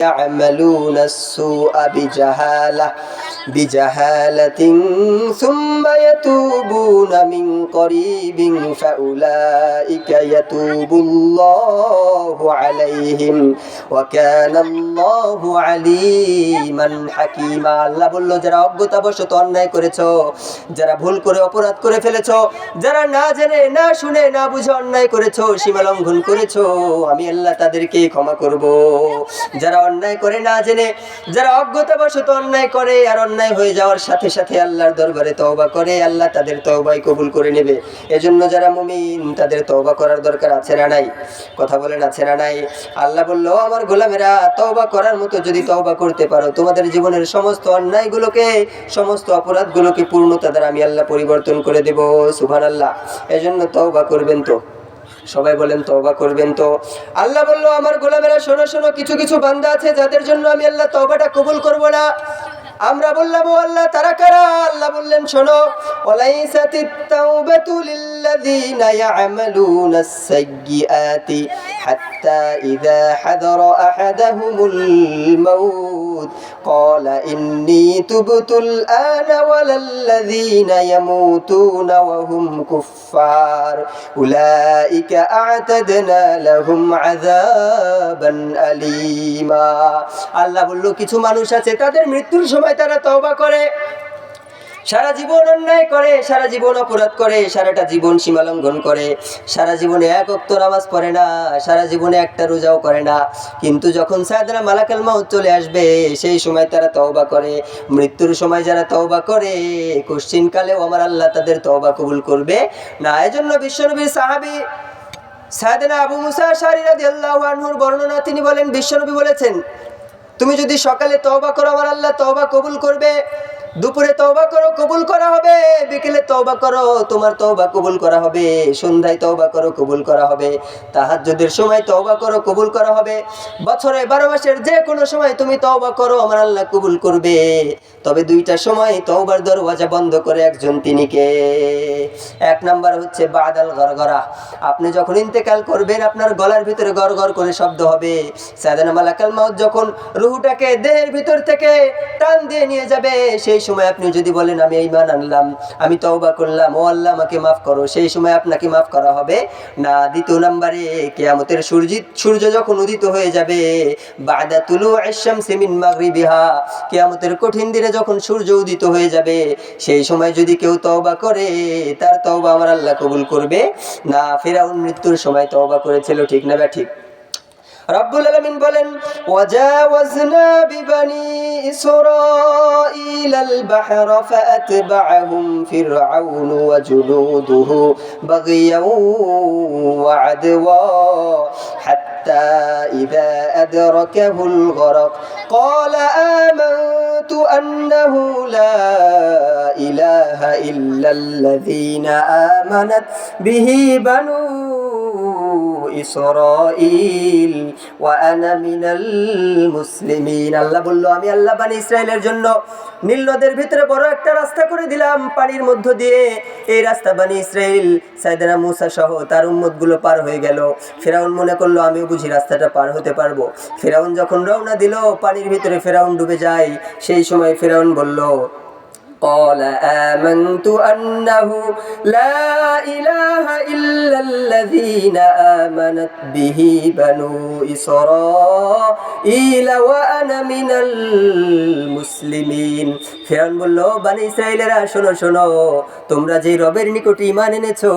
يعملون السوء بجهالة بجهالة ثم يتوبون من قريب فأولئك يتوب الله عليهم وكان الله عليما حكيما আল্লাহ বলল যারা অজ্ঞতাবশত অন্যায় করেছো যারা ভুল করে অপরাধ করে ফেলেছো যারা না জেনে না শুনে না বুঝে অন্যায় করেছো সীমা লঙ্ঘন করেছো আমি আল্লাহ তাদেরকে ক্ষমা করব যারা অন্যায় করে না জেনে, যারা অজ্ঞতাবশত অন্যায় করে আর অন্যায় হয়ে যাওয়ার সাথে সাথে আল্লাহর দরবারে তওবা করে, আল্লাহ তাদের তওবাই কবুল করে নেবে। এজন্য যারা মুমিন, তাদের তওবা করার দরকার আছে না নাই? কথা বলেন, আছে না নাই? আল্লাহ বলল আমার গোলামেরা, তওবা করার মতো যদি তওবা করতে পারো, তোমাদের জীবনের সমস্ত অন্যায়গুলোকে, সমস্ত অপরাধগুলোকে পূর্ণতা দ্বারা আমি আল্লাহ পরিবর্তন করে দেব, সুবহানাল্লাহ। এজন্য তওবা করবেন তো। সবাই বলেন তবা করবেন তো। আল্লাহ বলল, আমার গোলামেরা, শোনো শোনো, কিছু কিছু বান্দা আছে যাদের জন্য আমি আল্লাহ তবাটা কবুল করব না। আমরা বললাম, ও আল্লাহ, তারা কারা? আল্লাহ বললেন, শোনো ওলাইসাতিত তাওবাতু লিল্লাযিনা ইয়ামালুনাস সাইয়্যাতি। হাত্তা ইযা হাদারা আহাদাহুমুল মাউত قال إني تبت الآن ولا الذين يموتون وهم كفار أولئك أعتدنا لهم عذابا أليما আল্লাহ বলল কিছু মানুষ আছে তাদের মৃত্যুর সময় তারা তওবা করে সারা জীবন অন্যায় করে, সারা জীবন অপরাধ করে, সারাটা জীবন সীমালঙ্ঘন করে। সারা জীবনে এক অক্ত নামাজ পড়ে না, সারা জীবনে একটা রোজাও করে না। কিন্তু যখন সায়দানা মালাকাল মাউত চলে আসবে, সেই সময় তারা তওবা করে। মৃত্যুর সময় যারা তওবা করে, কোশ্চিন কালেও আমার আল্লাহ তাদের তওবা কবুল করবে না। এজন্য বিশ্বনবীর সাহাবী সায়দানা আবু মুসা শারি রাদিয়াল্লাহু আনহুর বর্ণনা তিনি বলেন, বিশ্বনবী বলেছেন, তুমি যদি সকালে তওবা করো, আমার আল্লাহ তওবা কবুল করবে। দুপুরে তওবা করো, কবুল করা হবে। বিকেলে তওবা করো, তোমার তওবা কবুল করা হবে। সন্ধ্যায় তওবা করো, কবুল করা হবে। তাহাজ্জুদের সময় তওবা করো, কবুল করা হবে। বছরে বারো মাসের যে কোনো সময় তুমি তওবা করো, আমার আল্লাহ কবুল করবে। তবে দুইটা সময় তওবার দরওয়াজা বন্ধ করে একজন তিনি কে? এক নাম্বার হচ্ছে বাদাল গরগরা আপনি যখন ইন্তেকাল করবেন, আপনার গলার ভিতরে গড় করে শব্দ হবে। সাদানা মালাকাল মাউত যখন রুহুটাকে দেহের ভিতর থেকে টান দিয়ে নিয়ে যাবে, সেই সময় আপনি যদি বলেন, আমি ইমান আনলাম, আমি তওবা করলাম, ও আল্লাহ আমাকে মাফ করো সেই সময় আপনাকে মাফ করা হবে না। দ্বিতীয় নাম্বারে, কেয়ামতের সূর্য সূর্য যখন উদিত হয়ে যাবে, বাদা তুলু আশামসি মিন মাগরিবিহা, কেয়ামতের কঠিন দিনে যখন সূর্য উদিত হয়ে যাবে, সেই সময় যদি কেউ তওবা করে, তার তওবা আমার আল্লাহ কবুল করবে। না, ফেরাউন মৃত্যুর সময় তওবা করেছিল, ঠিক না বা ঠিক রব্বুল আলামিন বলেন ওয়াজাওয়াজনা বিবানি ইসরাঈল আল বাহর ফাআতবাআহুম ফিরআউন ওয়া জুনুদুহু বাগিয়াও ওয়া আদওয়া حتى إذا أدركه الغرق قال آمنت أنه لا إله إلا الذين آمنت به بنو ইসরাইল ওয়া আনা মিনাল মুসলিমিন। আল্লাহ বলল, আমি আল্লাহ বানি ইসরায়েলের জন্য নীল নদের ভিতরে বড় একটা রাস্তা করে দিলাম, পানির মধ্য দিয়ে। এই রাস্তা বানি ইসরায়েল সাইদানা মুসা সহ তার উম্মতগুলো পার হয়ে গেল। ফেরাউন মনে করল, আমিও বুঝি রাস্তাটা পার হতে পারব। ফেরাউন যখন রওনা দিল, পানির ভিতরে ফেরাউন ডুবে যায়। সেই সময় ফেরাউন বলল قال آمنت أنه لا إله إلا الذين آمنت به بنو إسرائيل وأنا من المسلمين ফেরাউন বলল বানি ইসরায়েলেরা শোনো শোনো তোমরা যে রবের নিকটে ইমান এনেছো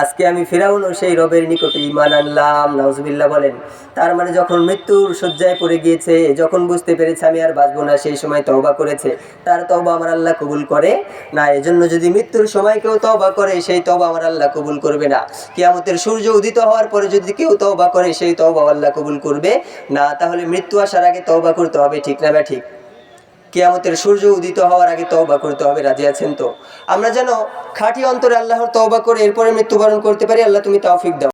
আজকে আমি ফেরাউনও সেই রবের নিকটে ইমান আনলাম নাউজুবিল্লাহ বলেন তার মানে যখন মৃত্যুর শয্যায় পড়ে গিয়েছে যখন বুঝতে পেরেছে আমি আর বাঁচবো না সেই সময় তওবা করেছে তার তওবা আমার আল্লাহ কবুল করে না, এজন্য যদি মৃত্যুর সময় কেউ তওবা করে, সেই তওবা আমার আল্লাহ কবুল করবে না। কিয়ামতের সূর্য উদিত হওয়ার পরে যদি কেউ তওবা করে, সেই তওবা আল্লাহ কবুল করবে না। তাহলে মৃত্যু আসার আগে তওবা করতে হবে, ঠিক না ঠিক কিয়ামতের সূর্য উদিত হওয়ার আগে তওবা করতে হবে, রাজি আছেন তো? আমরা যেন খাঁটি অন্তরে আল্লাহর তওবা করে, এরপরে মৃত্যুবরণ করতে পারি, আল্লাহ তুমি তৌফিক দাও।